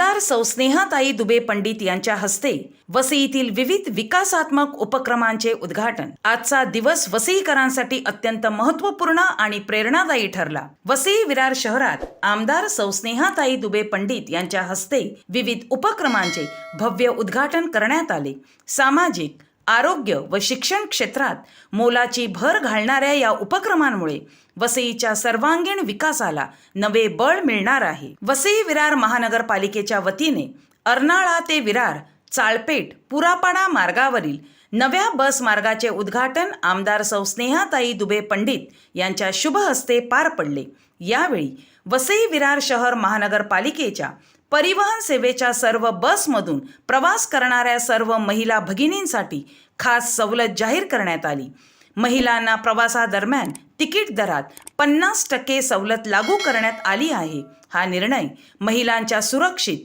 आमदार सौस्नेहाताई दुबे पंडित यांच्या हस्ते वसईतील विविध विकासात्मक उपक्रमांचे उद्घाटन. आजचा दिवस वसईकरांसाठी अत्यंत महत्त्वपूर्ण आणि प्रेरणादायी ठरला. वसई विरार शहरात आमदार सौस्नेहाताई दुबे पंडित यांच्या हस्ते विविध उपक्रमांचे भव्य उद्घाटन करण्यात आले. सामाजिक आरोग्य व शिक्षण क्षेत्रात मोलाची भर घालणाऱ्या या उपक्रमांमुळे वसईच्या सर्वांगीण विकासाला नवे बळ मिळणार आहे. वसई विरार महानगरपालिकेच्या वतीने अर्नाळा ते विरार चाळपेट पुरापाडा मार्गावरील नव्या बस मार्गाचे उद्घाटन आमदार सौ स्नेहाताई दुबे पंडित यांच्या शुभ हस्ते पार पडले. यावेळी वसई विरार शहर महानगरपालिकेच्या परिवहन सेवेच्या सर्व बसमधून प्रवास करणाऱ्या सर्व महिला भगिनींसाठी खास सवलत जाहीर करण्यात आली. महिलांना प्रवासादरम्यान तिकीट दरात पन्नास टक्के सवलत लागू करण्यात आली आहे. हा निर्णय महिलांच्या सुरक्षित